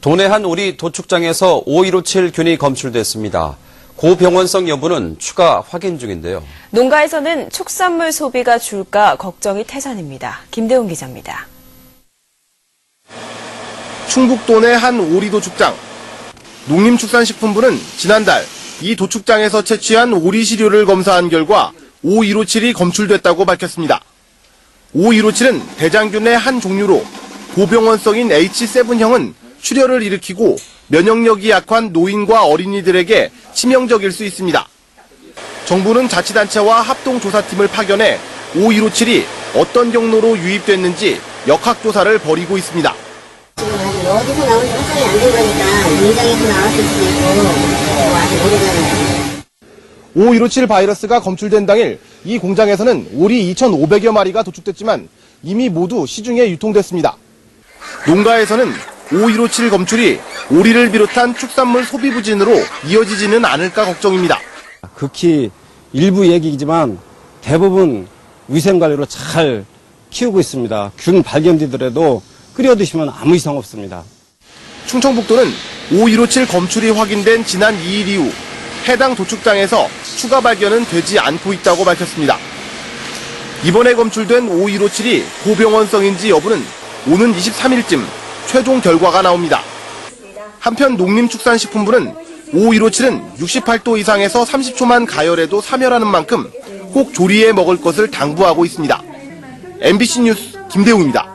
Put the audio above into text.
도내 한 오리 도축장에서 5157 균이 검출됐습니다. 고병원성 여부는 추가 확인 중인데요. 농가에서는 축산물 소비가 줄까 걱정이 태산입니다. 김대웅 기자입니다. 충북도 내 한 오리 도 축장. 농림축산식품부는 지난달 이 도축장에서 채취한 오리 시료를 검사한 결과 5157이 검출됐다고 밝혔습니다. 5157은 대장균의 한 종류로 고병원성인 H7형은 출혈을 일으키고 면역력이 약한 노인과 어린이들에게 치명적일 수 있습니다. 정부는 자치단체와 합동조사팀을 파견해 5157이 어떤 경로로 유입됐는지 역학조사를 벌이고 있습니다. 지금 아직 어디서 나오는지 확정이 안 된 거니까 농장에서 나왔을 수도 있고 뭐 아직 모르잖아요. 5157 바이러스가 검출된 당일 이 공장에서는 오리 2,500여 마리가 도축됐지만 이미 모두 시중에 유통됐습니다. 농가에서는 5157 검출이 오리를 비롯한 축산물 소비 부진으로 이어지지는 않을까 걱정입니다. 극히 일부 얘기이지만 대부분 위생관리로 잘 키우고 있습니다. 균 발견되더라도 끓여 드시면 아무 이상 없습니다. 충청북도는 5157 검출이 확인된 지난 2일 이후 해당 도축장에서 추가 발견은 되지 않고 있다고 밝혔습니다. 이번에 검출된 5157이 고병원성인지 여부는 오는 23일쯤 최종 결과가 나옵니다. 한편 농림축산식품부는 5157은 68도 이상에서 30초만 가열해도 사멸하는 만큼 꼭 조리해 먹을 것을 당부하고 있습니다. MBC 뉴스 김대웅입니다.